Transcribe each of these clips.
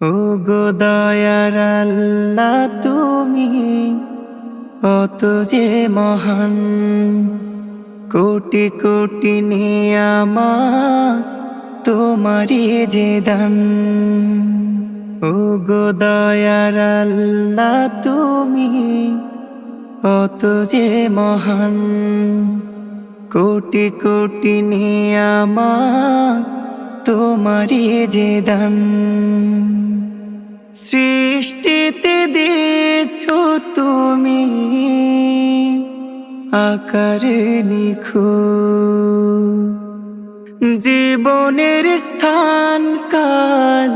ও গো দয়ার আল্লাহ, তুমি অত যে মহান। কোটি কোটি নিয়ামত তোমারই যে দান। ও গো দয়ার আল্লাহ, তুমি অত যে মহান। কোটি কোটি নিয়ামত তোমারই যে দান। সৃষ্টিতে দিয়েছ তুমি আকারে নিখো জীবনের স্থান কাল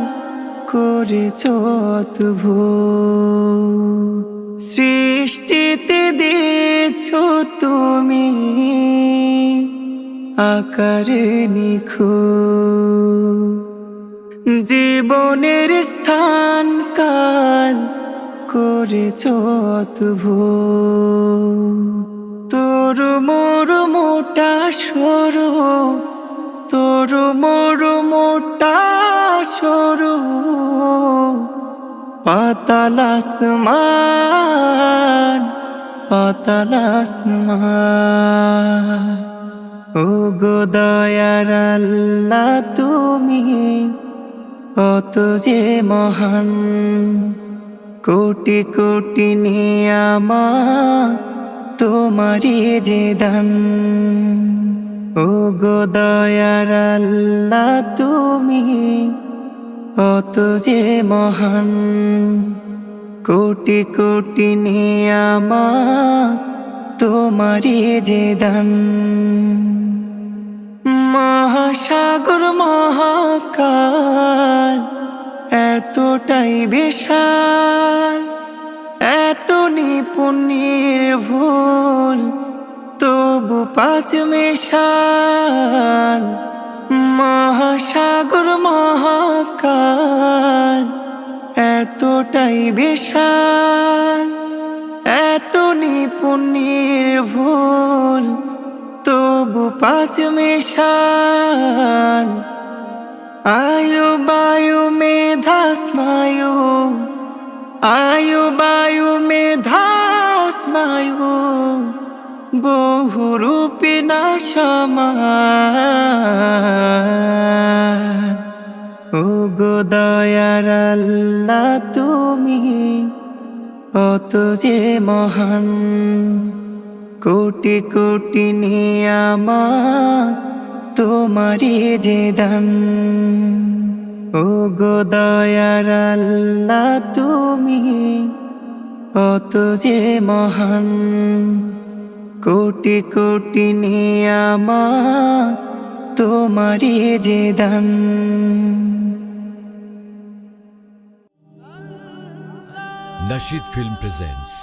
করেছ অদ্ভুত। সৃষ্টিতে দিয়েছ তুমি আকারে নিখো জীবনের স্থান কাল করেছ তোর মোর মোটা সরু তোর মোর মোটা সরু পাতাল আসমান পাতাল আসমান। ও গো দয়ার আল্লাহ, তুমি অত যে মহান, কোটি কোটি নিয়ামত তোমারই যে দান। ও গো দয়ার আল্লাহ তুমি অত যে মহান, কোটি কোটি নিয়ামত তোমারই যে দান। মহাসাগর মহাকাল এতটাই বিশাল, এত নিপুণের ভুল, তবু পাঁচ মেশাল, মহাসাগর, মহাকাল, এতটাই বিশাল, এত নিপুণের ভুল, তবু পাঁচ মেশাল আয়ু বায়ু মেধা স্নায়ু। আয়ু বায়ু মেধা স্নায়ু। বহুরূপী না ও গো দয়ার আল্লাহ, তুমি অত যে মহান। কোটি কোটি নিয়ামত তোমারই যে দান। ও গো দয়ার আল্লাহ, তুমি অত যে মহান। কোটি কোটি নিয়ামত তোমারই যে দান। Nashid Film presents